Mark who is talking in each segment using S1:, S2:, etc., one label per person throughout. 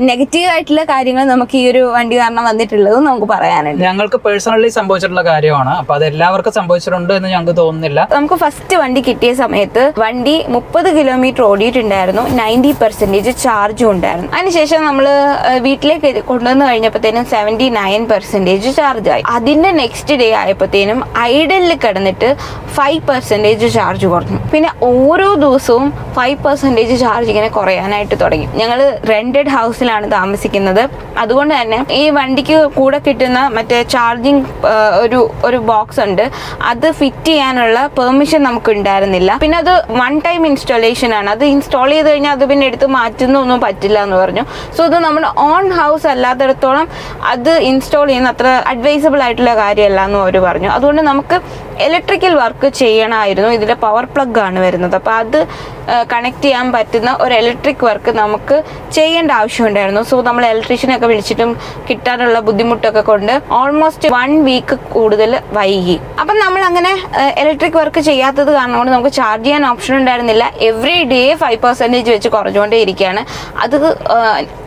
S1: Negative ആയിട്ടുള്ള കാര്യങ്ങൾ നമുക്ക് ഈ ഒരു വണ്ടി കാരണം വന്നിട്ടുള്ളത് നമുക്ക് പറയാനുണ്ട്.
S2: ഞങ്ങൾക്ക് പേഴ്സണലി സംഭവിച്ചിട്ടുള്ള കാര്യമാണ്. അപ്പൊ അത് എല്ലാവർക്കും സംഭവിച്ചിട്ടുണ്ട് എന്ന് ഞങ്ങൾക്ക് തോന്നുന്നില്ല.
S1: നമുക്ക് ഫസ്റ്റ് വണ്ടി കിട്ടിയ സമയത്ത് വണ്ടി മുപ്പത് കിലോമീറ്റർ ഓടിയിട്ടുണ്ടായിരുന്നു. നയന്റി പെർസെന്റേജ് ചാർജും ഉണ്ടായിരുന്നു. അതിനുശേഷം നമ്മൾ വീട്ടിലേക്ക് കൊണ്ടുവന്ന് കഴിഞ്ഞപ്പോഴത്തേനും സെവന്റി നയൻ പെർസെന്റേജ് ചാർജായി അതിന്റെ നെക്സ്റ്റ് ഡേ ആയപ്പോഴത്തേനും ഐഡലിൽ കിടന്നിട്ട് ഫൈവ് പെർസെന്റേജ് ചാർജ് കുറഞ്ഞു. പിന്നെ ഓരോ ദിവസവും ഫൈവ് പെർസെന്റേജ് ചാർജ് ഇങ്ങനെ കുറയാനായിട്ട് തുടങ്ങി. ഞങ്ങൾ റെന്റഡ് ഹൗസിലാണ് താമസിക്കുന്നത്. അതുകൊണ്ട് തന്നെ ഈ വണ്ടിക്ക് കൂടെ കിട്ടുന്ന മറ്റേ ചാർജിങ് ഒരു ഒരു ബോക്സ് ഉണ്ട്. അത് ഫിറ്റ് ചെയ്യാനുള്ള പെർമിഷൻ നമുക്ക് ഉണ്ടായിരുന്നില്ല പിന്നെ അത് വൺ ടൈം ഇൻസ്റ്റാളേഷൻ ആണ്. അത് ഇൻസ്റ്റാൾ ചെയ്ത് കഴിഞ്ഞാൽ അത് പിന്നെ എടുത്ത് മാറ്റുന്നൊന്നും പറ്റില്ല എന്ന് പറഞ്ഞു. സോ ഇത് നമ്മുടെ ഓൺ ഹൗസ് അല്ലാത്തടത്തോളം അത് ഇൻസ്റ്റാൾ ചെയ്യുന്ന അത്ര അഡ്വൈസബിൾ ആയിട്ടുള്ള കാര്യമല്ല എന്ന് അവർ പറഞ്ഞു. അതുകൊണ്ട് നമുക്ക് ഇലക്ട്രിക്കൽ വർക്ക് ചെയ്യണമായിരുന്നു. ഇതിന്റെ പവർ പ്ലഗ് ആണ് വരുന്നത്. അപ്പോൾ അത് കണക്ട് ചെയ്യാൻ പറ്റുന്ന ഒരു ഇലക്ട്രിക് വർക്ക് നമുക്ക് ചെയ്യേണ്ട ആവശ്യമുണ്ടായിരുന്നു. സോ നമ്മൾ ഇലക്ട്രീഷ്യനെ ഒക്കെ വിളിച്ചിട്ടും കിട്ടാനുള്ള ബുദ്ധിമുട്ടൊക്കെ കൊണ്ട് ഓൾമോസ്റ്റ് വൺ വീക്ക് കൂടുതൽ വൈകി. അപ്പം നമ്മൾ അങ്ങനെ ഇലക്ട്രിക് വർക്ക് ചെയ്യാത്തത് കാരണം കൊണ്ട് നമുക്ക് ചാർജ് ചെയ്യാൻ ഓപ്ഷൻ ഉണ്ടായിരുന്നില്ല. എവറി ഡേ ഫൈവ് പെർസെന്റേജ് വെച്ച് കുറഞ്ഞുകൊണ്ടേ ഇരിക്കുകയാണ്. അത്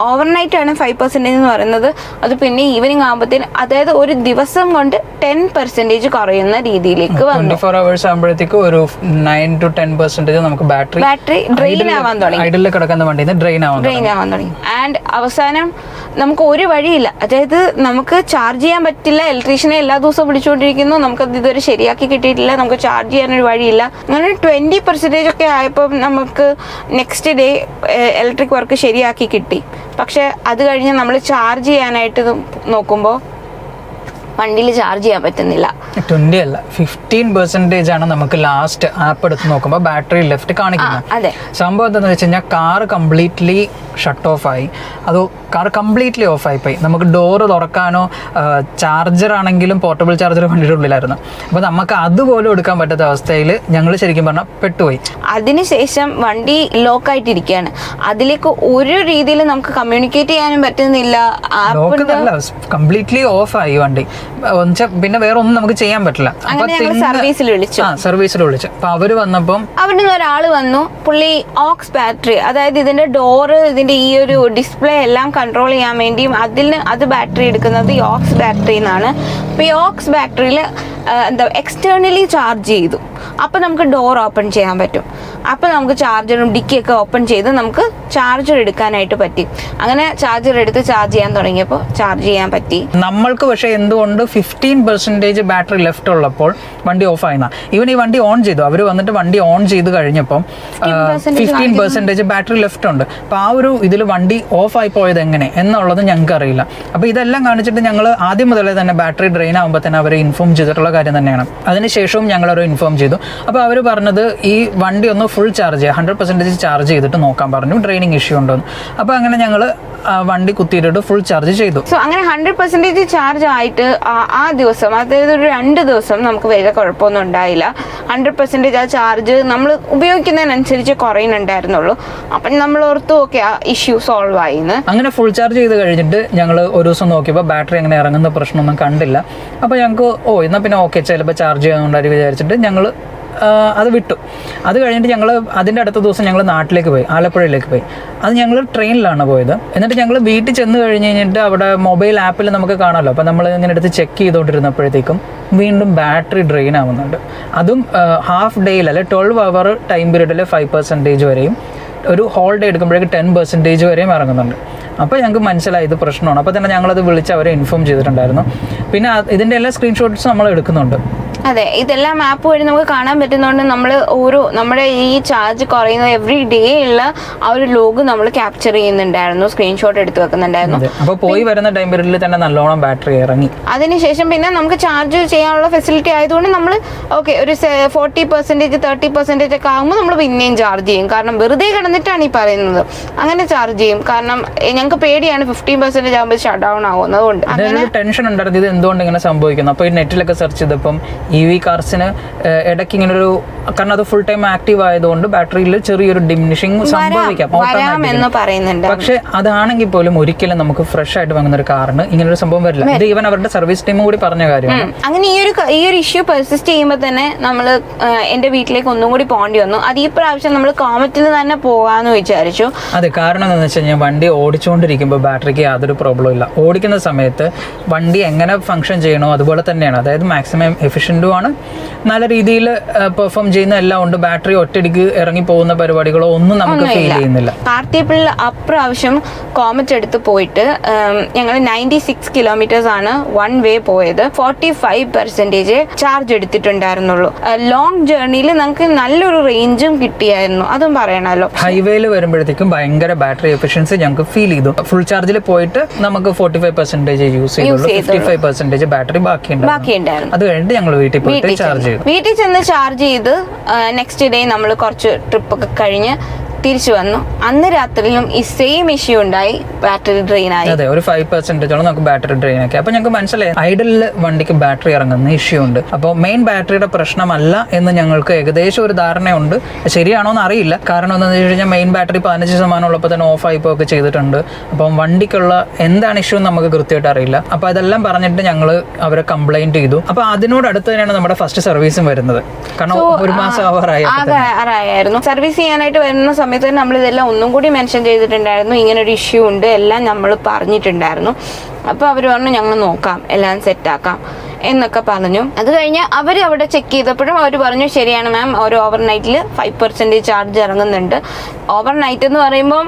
S1: ഓവർനൈറ്റ് ആണ് ഫൈവ് പെർസെന്റേജ് എന്ന് പറയുന്നത്. അത് പിന്നെ ഈവനിങ് ആകുമ്പോഴത്തേന് അതായത് ഒരു ദിവസം കൊണ്ട് ടെൻ പെർസെന്റേജ് കുറയുന്ന രീതിയിലേക്ക്
S2: ട്വന്റി ഫോർ അവേഴ്സ് ആകുമ്പോഴത്തേക്ക് ഒരു നയൻ ടു ടെൻ പെർസെന്റേജ് നമുക്ക് ബാറ്ററി
S1: ബാറ്ററി ഡ്രെയിൻ ആവാൻ തുടങ്ങി.
S2: ഐഡിൽ കിടക്കുന്ന വണ്ടിയിൽ നിന്ന് ഡ്രെയിൻ ആവാൻ
S1: ഡ്രെയിൻ ആവാൻ തുടങ്ങി. ആൻഡ് അവസാനം നമുക്ക് ഒരു വഴിയില്ല. അതായത് നമുക്ക് ചാർജ് ചെയ്യാൻ പറ്റില്ല. ഇലക്ട്രീഷ്യനെ എല്ലാ ദിവസവും വിളിച്ചുകൊണ്ടിരിക്കുന്നു. നമുക്ക് ഇതുവരെ ശരിയാക്കി കിട്ടിയിട്ടില്ല. നമുക്ക് ചാർജ് ചെയ്യാനൊരു വഴിയില്ല. അങ്ങനെ ട്വന്റി പെർസെന്റേജ് ഒക്കെ ആയപ്പോൾ നമുക്ക് നെക്സ്റ്റ് ഡേ ഇലക്ട്രിക് വർക്ക് ശരിയാക്കി കിട്ടി. പക്ഷെ അത് കഴിഞ്ഞ് നമ്മൾ ചാർജ് ചെയ്യാനായിട്ട് നോക്കുമ്പോൾ വണ്ടിയിൽ ചാർജ് ചെയ്യാൻ പറ്റുന്നില്ല.
S2: ട്വന്റി അല്ല. ഫിഫ്റ്റീൻ പെർസെന്റേജ് ആണ് നമുക്ക് ലാസ്റ്റ് ആപ്പ് എടുത്ത് നോക്കുമ്പോൾ ബാറ്ററി ലെഫ്റ്റ് കാണിക്കുന്നത്.
S1: അതെ.
S2: സംഭവം എന്താണെന്ന് വെച്ച് കഴിഞ്ഞാൽ കാർ കംപ്ലീറ്റ്ലി ഷട്ട് ഓഫ് ആയി. അതോ കാർ കംപ്ലീറ്റ്ലി ഓഫ് ആയി പോയി നമുക്ക് ഡോറ് തുറക്കാനോ ചാർജർ ആണെങ്കിലും പോർട്ടബിൾ ചാർജർ വണ്ടിയുടെ ഉള്ളിലായിരുന്നു. അപ്പോൾ നമുക്ക് അതുപോലെ എടുക്കാൻ പറ്റാത്ത അവസ്ഥയിൽ ഞങ്ങൾ ശരിക്കും പറഞ്ഞാൽ പെട്ടുപോയി.
S1: അതിനുശേഷം വണ്ടി ലോക്ക് ആയിട്ടിരിക്കുകയാണ്. അതിലേക്ക് ഒരു രീതിയിൽ നമുക്ക് കമ്മ്യൂണിക്കേറ്റ് ചെയ്യാനും പറ്റുന്നില്ല.
S2: കംപ്ലീറ്റ്ലി ഓഫായി വണ്ടി. പിന്നെ വേറെ ഒന്നും നമുക്ക് ചെയ്യാൻ പറ്റില്ല.
S1: വിളിച്ചു.
S2: സർവീസിൽ വിളിച്ചു. അപ്പൊ അവർ വന്നപ്പം
S1: അവിടെ നിന്ന് ഒരാൾ വന്നു. പുള്ളി ഓക്സ് ബാറ്ററി അതായത് ഇതിന്റെ ഡോറ് ഇതിന്റെ ഈ ഒരു ഡിസ്പ്ലേ എല്ലാം കൺട്രോൾ ചെയ്യാൻ വേണ്ടിയും അതിന് അത് ബാറ്ററി എടുക്കുന്നത് യോക്സ് ബാറ്ററി എന്നാണ് അപ്പോൾ യോക്സ് ബാറ്ററിയിൽ എന്താ എക്സ്റ്റേർണലി ചാർജ് ചെയ്തു. അപ്പോൾ നമുക്ക് ഡോർ ഓപ്പൺ ചെയ്യാൻ പറ്റും. അപ്പോൾ നമുക്ക് ചാർജറും ഡിക്കിയൊക്കെ ഓപ്പൺ ചെയ്ത് നമുക്ക് ചാർജർ എടുക്കാനായിട്ട് പറ്റി. അങ്ങനെ ചാർജർ എടുത്ത് ചാർജ് ചെയ്യാൻ തുടങ്ങിയപ്പോൾ ചാർജ് ചെയ്യാൻ പറ്റി.
S2: നമ്മൾക്ക് പക്ഷേ എന്തുകൊണ്ട് ഫിഫ്റ്റീൻ പെർസെന്റേജ് ബാറ്ററി ലെഫ്റ്റ് ഉള്ളപ്പോൾ വണ്ടി ഓഫ് ആയിരുന്ന ഈവൻ ഈ വണ്ടി ഓൺ ചെയ്തു. അവർ വന്നിട്ട് വണ്ടി ഓൺ ചെയ്ത് കഴിഞ്ഞപ്പം ഫിഫ്റ്റീൻ പെർസെന്റേജ് ബാറ്ററി ലെഫ്റ്റ് ഉണ്ട്. അപ്പോൾ ആ ഒരു ഇതിൽ വണ്ടി ഓഫ് ആയി പോയത് എങ്ങനെ? എന്നുള്ളത് ഞങ്ങൾക്ക് അറിയില്ല അപ്പോൾ ഇതെല്ലാം കാണിച്ചിട്ട് ഞങ്ങൾ ആദ്യം മുതലേ തന്നെ ബാറ്ററി ഡ്രെയിൻ ആകുമ്പോൾ തന്നെ അവരെ ഇൻഫോം ചെയ്തിട്ടുള്ള കാര്യം തന്നെയാണ്. അതിനുശേഷവും ഞങ്ങൾ അവരെ ഇൻഫോം ചെയ്തു. അപ്പോൾ അവർ പറഞ്ഞത് ഈ വണ്ടി ഒന്ന് ഫുൾ ചാർജ് ചെയ്യുക ഹൺഡ്രഡ് പെർസെന്റേജ് ചാർജ് ചെയ്തിട്ട് നോക്കാൻ പറഞ്ഞു. ഡ്രെയിനിങ് ഇഷ്യൂ ഉണ്ടെന്ന്. അപ്പോൾ അങ്ങനെ ഞങ്ങൾ വണ്ടി കുത്തിയിട്ട് ഫുൾ ചാർജ് ചെയ്തു.
S1: സോ അങ്ങനെ ഹൺഡ്രഡ് പെർസെന്റേജ് ചാർജ് ആയിട്ട് ആ- ദിവസം അതായത് ഒരു രണ്ട് ദിവസം നമുക്ക് വേറെ കുഴപ്പമൊന്നും ഉണ്ടായില്ല. ഹൺഡ്രഡ് പെർസെന്റേജ് ആ ചാർജ് നമ്മൾ ഉപയോഗിക്കുന്നതിനനുസരിച്ച് കുറയുന്നുണ്ടായിരുന്നുള്ളൂ. അപ്പം നമ്മൾ ഓർത്തു ഓക്കെ ആ ഇഷ്യൂ സോൾവ് ആയിന്ന്.
S2: അങ്ങനെ ഫുൾ ചാർജ് ചെയ്ത് കഴിഞ്ഞിട്ട് ഞങ്ങൾ ഒരു ദിവസം നോക്കിയപ്പോൾ ബാറ്ററി അങ്ങനെ ഇറങ്ങുന്ന പ്രശ്നമൊന്നും കണ്ടില്ല. അപ്പൊ ഞങ്ങൾക്ക് ഓ എന്നാൽ പിന്നെ ഓക്കെ ചിലപ്പോൾ ചാർജ് ചെയ്യാൻ വിചാരിച്ചിട്ട് ഞങ്ങൾ അത് വിട്ടു. അത് കഴിഞ്ഞിട്ട് ഞങ്ങൾ അതിന്റെ അടുത്ത ദിവസം ഞങ്ങൾ നാട്ടിലേക്ക് പോയി ആലപ്പുഴയിലേക്ക് പോയി. അത് ഞങ്ങൾ ട്രെയിനിലാണ് പോയത്. എന്നിട്ട് ഞങ്ങൾ വീട്ടിൽ ചെന്ന് കഴിഞ്ഞ് കഴിഞ്ഞിട്ട് അവിടെ മൊബൈൽ ആപ്പിൽ നമുക്ക് കാണാമല്ലോ അപ്പോൾ നമ്മൾ ഇങ്ങനെ എടുത്ത് ചെക്ക് ചെയ്തുകൊണ്ടിരുന്നപ്പോഴത്തേക്കും വീണ്ടും ബാറ്ററി ഡ്രെയിൻ ആവുന്നുണ്ട്. അതും ഹാഫ് ഡേയിൽ അല്ലെ ട്വൽവ് അവർ ടൈം പീരീഡിൽ ഫൈവ് പെർസെന്റേജ് വരെയും ഒരു ഹോൾ ഡേ എടുക്കുമ്പോഴേക്ക് ടെൻ പെർസെന്റേജ് വരെയും ഇറങ്ങുന്നുണ്ട്. അപ്പോൾ ഞങ്ങൾക്ക് മനസ്സിലായി ഇത് പ്രശ്നമാണ്. അപ്പോൾ തന്നെ ഞങ്ങളത് വിളിച്ച് അവരെ ഇൻഫോം ചെയ്തിട്ടുണ്ടായിരുന്നു. പിന്നെ ഇതിന്റെ എല്ലാ സ്ക്രീൻഷോട്ട്സും നമ്മൾ എടുക്കുന്നുണ്ട്.
S1: അതെ ഇതെല്ലാം ആപ്പ് വഴി നമുക്ക് കാണാൻ പറ്റുന്നതുകൊണ്ട് നമ്മൾ ഓരോ നമ്മുടെ ഈ ചാർജ് കുറയുന്ന എവറി ഡേ ഉള്ള ആ ഒരു ലോഗ് നമ്മൾ ക്യാപ്ചർ ചെയ്യുന്നുണ്ടായിരുന്നു സ്ക്രീൻഷോട്ട് എടുത്ത് വെക്കുന്നുണ്ടായിരുന്നു.
S2: അപ്പോൾ പോയി വരുന്ന ടൈം പീരീഡിൽ തന്നെ നല്ലോണം ബാറ്ററി ഇറങ്ങി.
S1: അതിനുശേഷം പിന്നെ നമുക്ക് ചാർജ് ചെയ്യാനുള്ള ഫെസിലിറ്റി ആയതുകൊണ്ട് നമ്മൾ ഓക്കെ ഒരു ഫോർട്ടി പെർസെന്റേജ് തേർട്ടി പെർസെന്റേജ് ഒക്കെ ആകുമ്പോൾ നമ്മൾ പിന്നെയും ചാർജ് ചെയ്യും. കാരണം വെറുതെ കിടന്നിട്ടാണ് ഈ പറയുന്നത്. അങ്ങനെ ചാർജ് ചെയ്യും. കാരണം ഞങ്ങൾക്ക് പേടിയാണ് ഫിഫ്റ്റീൻ പെർസെന്റേജ് ആകുമ്പോൾ ഷട്ട് ഡൗൺ ആവുന്നത് കൊണ്ട് അങ്ങനെ
S2: ടെൻഷൻ ഉണ്ടായിരുന്നു. ഇത് എന്തുകൊണ്ട് ഇങ്ങനെ സംഭവിക്കുന്നു? അപ്പോൾ ഈ നെറ്റിലൊക്കെ സെർച്ച് ചെയ്തപ്പം ഇ വി കാർസിന് ഇടയ്ക്ക് ഇങ്ങനെ ഒരു കാരണം അത് ഫുൾ ടൈം ആക്റ്റീവ് ആയതുകൊണ്ട് ബാറ്ററിയിൽ ചെറിയൊരു ഡിമിനിഷിങ് സംഭവിക്കാം പക്ഷേ അതാണെങ്കിൽ പോലും ഒരിക്കലും നമുക്ക് ഫ്രഷ് ആയിട്ട് വാങ്ങുന്ന ഒരു കാറിന് ഇങ്ങനെ ഒരു സംഭവം വരില്ല. ഇത് ഈവൻ അവരുടെ സർവീസ് ടീം കൂടി പറഞ്ഞ കാര്യമാണ്.
S1: അങ്ങനെ ഈ ഒരു ഈ ഒരു ഇഷ്യൂ പെർസിസ്റ്റ് ചെയ്യുമ്പോൾ തന്നെ നമ്മൾ എന്റെ വീട്ടിലേക്ക് ഒന്നും കൂടി പോകേണ്ടി വന്നു. അത് ഈ പ്രാവശ്യം നമ്മൾ കോമറ്റിൽ തന്നെ പോകാന്ന് വിചാരിച്ചു.
S2: അതെ കാരണം എന്താണെന്ന് വെച്ച് കഴിഞ്ഞാൽ വണ്ടി ഓടിച്ചുകൊണ്ടിരിക്കുമ്പോൾ ബാറ്ററിക്ക് യാതൊരു പ്രോബ്ലം ഇല്ല. ഓടിക്കുന്ന സമയത്ത് വണ്ടി എങ്ങനെ ഫംഗ്ഷൻ ചെയ്യണോ അതുപോലെ തന്നെയാണ്. അതായത് മാക്സിമം എഫിഷ്യന്റും ആണ് നല്ല രീതിയിൽ പെർഫോം ചെയ്യുന്ന എല്ലാം ഉണ്ട്. ബാറ്ററി ഒറ്റടിക്ക് ഇറങ്ങി പോകുന്ന പരിപാടികളോ ഒന്നും നമുക്ക് ഫീൽ ചെയ്യുന്നില്ല.
S1: പാർട്ടിപ്പിൾ അപ്രാവശ്യം കോമറ്റ് എടുത്ത് പോയിട്ട് ഞങ്ങൾ നയന്റി സിക്സ് കിലോമീറ്റേഴ്സ് ആണ് വൺ വേ പോയത്. ഫോർട്ടി ഫൈവ് പെർസെന്റേജ് ചാർജ് എടുത്തിട്ടുണ്ടായിരുന്നുള്ളൂ ലോങ് ജേർണിയിൽ നമുക്ക് നല്ലൊരു റേഞ്ചും കിട്ടിയായിരുന്നു. അതും പറയണല്ലോ.
S2: ഹൈവേയിൽ വരുമ്പോഴത്തേക്കും ഭയങ്കര ബാറ്ററി എഫിഷ്യൻസി ഞങ്ങൾക്ക് ഫീൽ ചെയ്തു. ഫുൾ ചാർജിൽ പോയിട്ട് നമുക്ക് ഫോർട്ടി ഫൈവ് പെർസെന്റേജ് യൂസ് ചെയ്തു ഫിഫ്റ്റി ഫൈവ് പെർസെന്റേജ് ബാറ്ററി ബാക്കിയുണ്ട്
S1: ബാക്കിയുണ്ടായിരുന്നു.
S2: അത് കഴിഞ്ഞിട്ട് ഞങ്ങൾ വീട്ടിൽ പോയിട്ട്
S1: വീട്ടിൽ
S2: ചാർജ് ചെയ്തു.
S1: വീട്ടിൽ ചെന്ന് ചാർജ് ചെയ്ത് നെക്സ്റ്റ് ഡേ നമ്മൾ കുറച്ച് ട്രിപ്പ് ഒക്കെ കഴിഞ്ഞ് തിരിച്ചു വന്നു. അന്ന് രാത്രിയിലും ഈ സെയിം ഇഷ്യൂ ഉണ്ടായി. ബാറ്ററി ഡ്രെയിൻ ആയി.
S2: അതെ ഒരു ഫൈവ് പെർസെന്റേജോളം നമുക്ക് ബാറ്ററി ഡ്രെയിൻ ആക്കി. അപ്പൊ ഞങ്ങൾക്ക് മനസ്സിലായി ഐഡലിൽ വണ്ടിക്ക് ബാറ്ററി ഇറങ്ങുന്ന ഇഷ്യൂ ഉണ്ട്. അപ്പോൾ മെയിൻ ബാറ്ററിയുടെ പ്രശ്നമല്ല എന്ന് ഞങ്ങൾക്ക് ഏകദേശം ഒരു ധാരണയുണ്ട്. ശരിയാണോ എന്ന് അറിയില്ല. കാരണം എന്താണെന്ന് വെച്ച് കഴിഞ്ഞാൽ മെയിൻ ബാറ്ററി പതിനഞ്ച് ശതമാനം ഉള്ളപ്പോൾ തന്നെ ഓഫ് ആയി പോയൊക്കെ ചെയ്തിട്ടുണ്ട്. അപ്പം വണ്ടിക്കുള്ള എന്താണ് ഇഷ്യൂ എന്ന് നമുക്ക് കൃത്യമായിട്ട് അറിയില്ല. അപ്പോൾ അതെല്ലാം പറഞ്ഞിട്ട് ഞങ്ങൾ അവരെ കംപ്ലൈന്റ് ചെയ്തു. അപ്പോൾ അതിനോട് അടുത്ത് തന്നെയാണ് നമ്മുടെ ഫസ്റ്റ് സർവീസും വരുന്നത്. കാരണം ഒരു മാസം ആവാറായി
S1: സർവീസ് ചെയ്യാനായിട്ട് വരുന്ന സമയത്ത് തന്നെ നമ്മൾ ഇതെല്ലാം ഒന്നും കൂടി മെൻഷൻ ചെയ്തിട്ടുണ്ടായിരുന്നു. ഇങ്ങനെ ഒരു ഇഷ്യൂ ഉണ്ട്. എല്ലാം നമ്മൾ പറഞ്ഞിട്ടുണ്ടായിരുന്നു. അപ്പോൾ അവർ പറഞ്ഞു ഞങ്ങൾ നോക്കാം. എല്ലാം സെറ്റാക്കാം എന്നൊക്കെ പറഞ്ഞു. അത് കഴിഞ്ഞ് അവർ അവിടെ ചെക്ക് ചെയ്തപ്പോഴും അവർ പറഞ്ഞു ശരിയാണ് മാം ഒരു ഓവർ നൈറ്റിൽ ഫൈവ് പെർസെന്റേജ് ചാർജ് ഇറങ്ങുന്നുണ്ട്. ഓവർ നൈറ്റ് എന്ന് പറയുമ്പം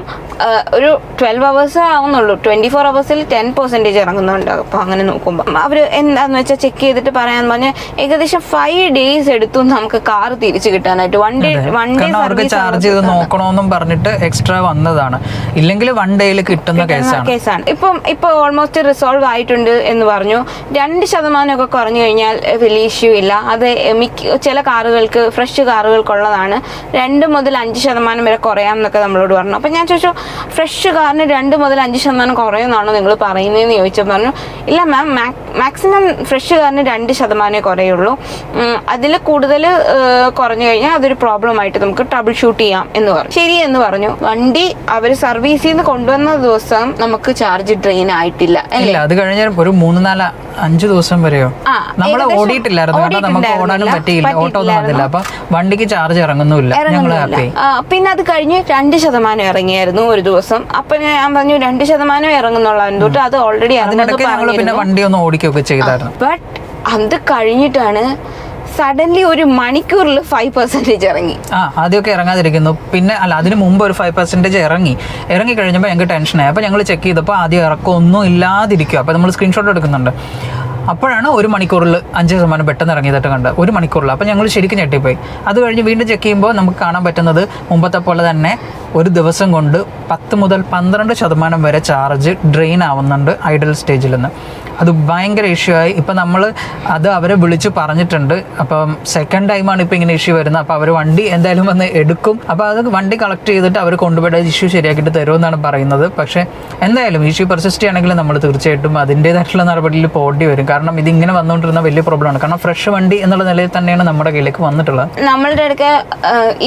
S1: ഒരു ട്വൽവ് അവേഴ്സ് ആവുന്നുള്ളൂ. ട്വന്റി ഫോർ അവേഴ്സിൽ ടെൻ പെർസെന്റേജ് ഇറങ്ങുന്നുണ്ട്. അപ്പോൾ അങ്ങനെ നോക്കുമ്പോൾ അവർ എന്താന്ന് വെച്ചാൽ ചെക്ക് ചെയ്തിട്ട് പറയാൻ പറഞ്ഞാൽ ഏകദേശം ഫൈവ് ഡേയ്സ് എടുത്തു നമുക്ക് കാർ തിരിച്ചു കിട്ടാനായിട്ട്. വൺ ഡേ വൺ ഡേ
S2: അവർക്ക് ചാർജ് ചെയ്ത് നോക്കണമെന്നും പറഞ്ഞിട്ട് എക്സ്ട്രാ വന്നതാണ്. ഇല്ലെങ്കിൽ വൺ ഡേയിൽ കിട്ടുന്ന കേസാണ്
S1: കേസാണ് ഇപ്പം ഇപ്പൊ ഓൾമോസ്റ്റ് റിസോൾവ് ആയിട്ടുണ്ട് എന്ന് പറഞ്ഞു. രണ്ട് ശതമാനമൊക്കെ കുറഞ്ഞു കഴിഞ്ഞാൽ വലിയ ഇഷ്യൂ ഇല്ല. അത് മിക്ക ചില കാറുകൾക്ക് ഫ്രഷ് കാറുകൾക്കുള്ളതാണ്. രണ്ട് മുതൽ അഞ്ച് ശതമാനം വരെ കുറയാം എന്നൊക്കെ നമ്മളോട് പറഞ്ഞു. അപ്പം ഞാൻ ചോദിച്ചു ഫ്രഷ് കാറിന് രണ്ട് മുതൽ അഞ്ച് ശതമാനം കുറയുമെന്നാണോ നിങ്ങൾ പറയുന്നതെന്ന് ചോദിച്ചപ്പോൾ പറഞ്ഞു ഇല്ല മാം മാക്സിമം ഫ്രഷ് കാറിന് രണ്ട് ശതമാനമേ കുറയുള്ളൂ. അതിൽ കൂടുതൽ കുറഞ്ഞു കഴിഞ്ഞാൽ അതൊരു പ്രോബ്ലം ആയിട്ട് നമുക്ക് ട്രബിൾ ഷൂട്ട് ചെയ്യാം എന്ന് പറഞ്ഞു. ശരി എന്ന് പറഞ്ഞു. വണ്ടി അവർ സർവീസിൽ നിന്ന് കൊണ്ടുവന്ന ദിവസം നമുക്ക് ചാർജ് ഡ്രെയിൻ ആയിട്ടില്ല.
S2: അത് കഴിഞ്ഞ ഒരു മൂന്ന് നാല് അഞ്ച് ദിവസം വരെയോ? നമ്മൾ ഓടിയിട്ടില്ലായിരുന്നു. കാരണം നമുക്ക് ഓടാനും പറ്റിയില്ല. ഓട്ടോ ഒന്നും വന്നില്ല. അപ്പൊ വണ്ടിക്ക് ചാർജ് ഇറങ്ങുന്നില്ല. ഞങ്ങൾ ഹാപ്പി
S1: പിന്നെ അത് കഴിഞ്ഞ് രണ്ട് ശതമാനം ഇറങ്ങിയായിരുന്നു ഒരു ദിവസം. അപ്പൊ ഞാൻ പറഞ്ഞു രണ്ട് ശതമാനം ഇറങ്ങുന്നുള്ള തൊട്ട്. അത് ഓൾറെഡി
S2: അതിനിടയ്ക്ക് ഞങ്ങൾ പിന്നെ വണ്ടി ഒന്ന് ഓടിക്കുകയൊക്കെ ചെയ്തായിരുന്നു.
S1: ബട്ട് അത് കഴിഞ്ഞിട്ടാണ് സഡൻലി ഒരു മണിക്കൂറിൽ ഫൈവ് പെർസെന്റേജ് ഇറങ്ങി.
S2: ആ ആദ്യമൊക്കെ ഇറങ്ങാതിരിക്കുന്നു. പിന്നെ അല്ല അതിന് മുമ്പ് ഒരു ഫൈവ് പെർസെന്റേജ് ഇറങ്ങി. ഇറങ്ങി കഴിഞ്ഞപ്പോൾ ഞങ്ങൾക്ക് ടെൻഷനായി അപ്പോൾ ഞങ്ങൾ ചെക്ക് ചെയ്തപ്പോൾ ആദ്യം ഇറക്കമൊന്നും ഇല്ലാതിരിക്കുക അപ്പോൾ നമ്മൾ സ്ക്രീൻഷോട്ട് എടുക്കുന്നുണ്ട്. അപ്പോഴാണ് ഒരു മണിക്കൂറിൽ അഞ്ച് ശതമാനം പെട്ടെന്ന് ഇറങ്ങിയതായിട്ട് കണ്ടത്. ഒരു മണിക്കൂറിൽ. അപ്പോൾ ഞങ്ങൾ ശരിക്കും ഞെട്ടിപ്പോയി. അത് കഴിഞ്ഞ് വീണ്ടും ചെക്ക് ചെയ്യുമ്പോൾ നമുക്ക് കാണാൻ പറ്റുന്നത് മുമ്പത്തെ പോലെ തന്നെ ഒരു ദിവസം കൊണ്ട് പത്ത് മുതൽ പന്ത്രണ്ട് ശതമാനം വരെ ചാർജ് ഡ്രെയിൻ ആവുന്നുണ്ട് ഐഡൽ സ്റ്റേജിൽ നിന്ന്. അത് ഭയങ്കര ഇഷ്യൂ ആയി. ഇപ്പം നമ്മൾ അത് അവരെ വിളിച്ച് പറഞ്ഞിട്ടുണ്ട്. അപ്പം സെക്കൻഡ് ടൈമാണ് ഇപ്പോൾ ഇങ്ങനെ ഇഷ്യൂ വരുന്നത്. അപ്പോൾ അവർ വണ്ടി എന്തായാലും വന്ന് എടുക്കും. അപ്പോൾ അത് വണ്ടി കളക്ട് ചെയ്തിട്ട് അവർ കൊണ്ടുപോയി ഇഷ്യൂ ശരിയാക്കിയിട്ട് തരുമെന്നാണ് പറയുന്നത്. പക്ഷേ എന്തായാലും ഇഷ്യൂ പെർസിസ്റ്റ് ആണെങ്കിൽ നമ്മൾ തീർച്ചയായിട്ടും അതിന്റേതായിട്ടുള്ള നടപടിയിൽ പോകേണ്ടി വരും. കാരണം ഇതിങ്ങനെ വന്നുകൊണ്ടിരുന്ന വലിയ പ്രോബ്ലമാണ് കാരണം ഫ്രഷ് വണ്ടി എന്നുള്ള നിലയിൽ തന്നെയാണ് നമ്മുടെ കയ്യിലേക്ക് വന്നിട്ടുള്ളത്.
S1: നമ്മളുടെ അടുക്ക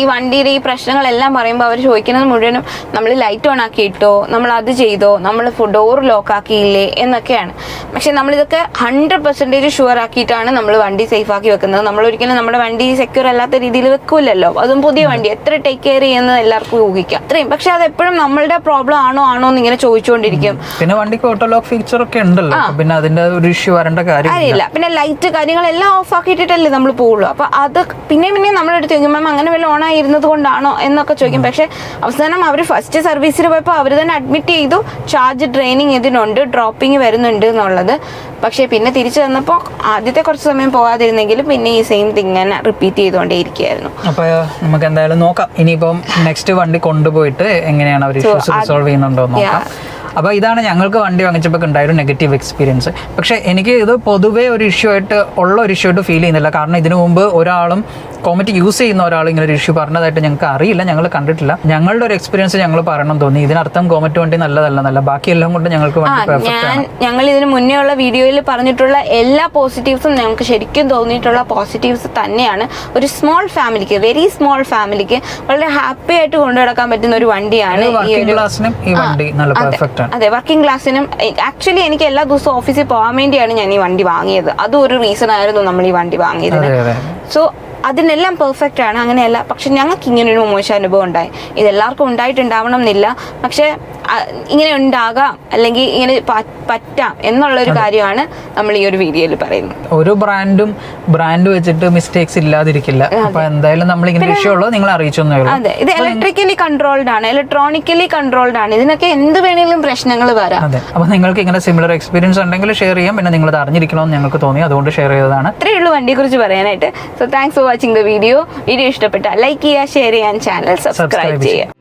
S1: ഈ വണ്ടിയുടെ ഈ പ്രശ്നങ്ങളെല്ലാം പറയുമ്പോൾ അവർ ചോദിക്കുന്നത് മുഴുവനും നമ്മൾ ലൈറ്റ് ഓൺ ആക്കിയിട്ടോ നമ്മൾ അത് ചെയ്തോ നമ്മൾ ഡോർ ലോക്ക് ആക്കിയില്ലേ എന്നൊക്കെയാണ്. പക്ഷെ നമ്മളിതൊക്കെ ഹൺഡ്രഡ് പെർസെന്റേജ് ഷുവർ ആക്കിയിട്ടാണ് നമ്മൾ വണ്ടി സേഫ് ആക്കി വെക്കുന്നത്. നമ്മൾ ഒരിക്കലും നമ്മുടെ വണ്ടി സെക്യൂർ അല്ലാത്ത രീതിയിൽ വെക്കൂലല്ലോ. അതും പുതിയ വണ്ടി എത്ര ടേക്ക് കെയർ ചെയ്യുന്നത് എല്ലാവർക്കും ഊഹിക്കാം. അത്രയും. പക്ഷെ അത് എപ്പോഴും നമ്മളുടെ പ്രോബ്ലം ആണോ ആണോ എന്ന് ഇങ്ങനെ ചോദിച്ചുകൊണ്ടിരിക്കും.
S2: പിന്നെ വണ്ടിക്ക് ഓട്ടോ ലോക്ക് ഫീച്ചർ ഒക്കെ ഉണ്ടല്ലോ. പിന്നെ അതിന്റെ ഒരു ഇഷ്യൂ വരേണ്ട കാര്യം
S1: അറിയില്ല പിന്നെ ലൈറ്റ് കാര്യങ്ങളെല്ലാം ഓഫ് ആക്കിയിട്ടല്ലേ നമ്മൾ പോവുള്ളൂ. അപ്പൊ അത് പിന്നെ പിന്നെ നമ്മളെടുത്ത് ചോദിക്കും മാം അങ്ങനെ വല്ല ഓൺ ആയിരുന്നത് കൊണ്ടാണോ? എന്നൊക്കെ ചോദിക്കും. പക്ഷെ അവസാനം അവർ ഫസ്റ്റ് സർവീസിൽ പോയപ്പോൾ അവർ തന്നെ അഡ്മിറ്റ് ചെയ്തു. ചാർജ് ട്രെയിനിങ് ഇതിനുണ്ട് ഡ്രോപ്പിംഗ് വരുന്നുണ്ട് എന്നുള്ളത്. പക്ഷേ പിന്നെ തിരിച്ചു വന്നപ്പോൾ ആദ്യത്തെ കുറച്ച് സമയം പോകാതിരുന്നെങ്കിലും പിന്നെ ഈ സെയിം തിങ് തന്നെ റിപ്പീറ്റ് ചെയ്തുകൊണ്ടേയിരിക്കുകയായിരുന്നു.
S2: അപ്പോൾ നമുക്ക് എന്തായാലും നോക്കാം. ഇനിയിപ്പം നെക്സ്റ്റ് വണ്ടി കൊണ്ടുപോയിട്ട് എങ്ങനെയാണ് അവർ ഇഷ്യൂസ് റിസോൾവ് ചെയ്യുന്നുണ്ടോ അപ്പൊ നോക്കാം. അപ്പോൾ ഇതാണ് ഞങ്ങൾക്ക് വണ്ടി വാങ്ങിച്ചപ്പോൾ ഉണ്ടായ ഒരു നെഗറ്റീവ് എക്സ്പീരിയൻസ് പക്ഷേ എനിക്ക് ഇത് പൊതുവേ ഒരു ഇഷ്യൂ ആയിട്ട് ഉള്ള ഒരു ഇഷ്യൂ ആയിട്ട് ഫീൽ ചെയ്യുന്നില്ല. കാരണം ഇതിനു മുമ്പ് ഒരാളും കോമറ്റ് യൂസ് ചെയ്യുന്ന ഒരാൾ ഇങ്ങനെ ഒരു ഇഷ്യൂ പറഞ്ഞതായിട്ട് ഞങ്ങൾക്ക് അറിയില്ല ഞങ്ങൾ കണ്ടിട്ടില്ല. ഞങ്ങളുടെ ഒരു എക്സ്പീരിയൻസ് ഞങ്ങൾ പറയണം തോന്നി. ഇതിനർത്ഥം കോമറ്റ് വണ്ടി നല്ലതല്ല നല്ല ബാക്കിയെല്ലാം കൊണ്ട് ഞങ്ങൾക്ക്
S1: ഞാൻ ഞങ്ങൾ ഇതിന് മുന്നേ ഉള്ള വീഡിയോയിൽ പറഞ്ഞിട്ടുള്ള എല്ലാ പോസിറ്റീവ്സും ഞങ്ങൾക്ക് ശരിക്കും തോന്നിയിട്ടുള്ള പോസിറ്റീവ്സ് തന്നെയാണ്. ഒരു സ്മോൾ ഫാമിലിക്ക് വെരി സ്മോൾ ഫാമിലിക്ക് വളരെ ഹാപ്പി ആയിട്ട് കൊണ്ടുനടക്കാൻ പറ്റുന്ന ഒരു വണ്ടിയാണ് അതെ വർക്കിംഗ് ക്ലാസ്സിനും ആക്ച്വലി എനിക്ക് എല്ലാ ദിവസവും ഓഫീസിൽ പോകാൻ വേണ്ടിയാണ് ഞാൻ ഈ വണ്ടി വാങ്ങിയത്. അതും ഒരു റീസൺ ആയിരുന്നു നമ്മൾ ഈ വണ്ടി
S2: വാങ്ങിയത്.
S1: സോ അതിനെല്ലാം പെർഫെക്റ്റ് ആണ് അങ്ങനെയല്ല. പക്ഷെ ഞങ്ങൾക്ക് ഇങ്ങനൊരു മോശം അനുഭവം ഉണ്ടായി. ഇതെല്ലാവർക്കും ഉണ്ടായിട്ടുണ്ടാവണം എന്നില്ല. പക്ഷെ ഇങ്ങനെ ഉണ്ടാകാം അല്ലെങ്കിൽ ഇങ്ങനെ പറ്റാം എന്നുള്ള ഒരു കാര്യമാണ് നമ്മൾ ഈ ഒരു വീഡിയോയിൽ പറയുന്നത്.
S2: ഓരോ ബ്രാൻഡും ബ്രാൻഡ് വെച്ചിട്ട് മിസ്റ്റേക്സ് ഇല്ലാതിരിക്കില്ല. അപ്പൊ എന്തായാലും നമ്മൾ ഇങ്ങനെ വിഷയമുള്ളൂ നിങ്ങൾ അറിയിച്ചു
S1: അതെ ഇത് ഇലക്ട്രിക്കലി കൺട്രോൾഡ് ആണ് ഇലക്ട്രോണിക്കലി കൺട്രോൾഡ് ആണ്. ഇതിനൊക്കെ എന്ത് വേണമെങ്കിലും പ്രശ്നങ്ങൾ വരാം.
S2: അതെ അപ്പൊ നിങ്ങൾക്ക് ഇങ്ങനെ സിമിലർ എക്സ്പീരിയൻസ് ഉണ്ടെങ്കിൽ ഷെയർ ചെയ്യാം. പിന്നെ നിങ്ങൾ ഇത് അറിഞ്ഞിരിക്കണമെന്ന് ഞങ്ങൾക്ക് തോന്നി അതുകൊണ്ട് ഷെയർ ചെയ്തതാണ്.
S1: ഇത്രയേ ഉള്ളൂ വണ്ടിയെ കുറിച്ച് പറയാനായിട്ട്. So thanks for watching the video video ഇഷ്ടപ്പെട്ട ലൈക്ക് ചെയ്യുക ഷെയർ ചെയ്യാൻ ചാനൽ സബ്സ്ക്രൈബ് ചെയ്യുക.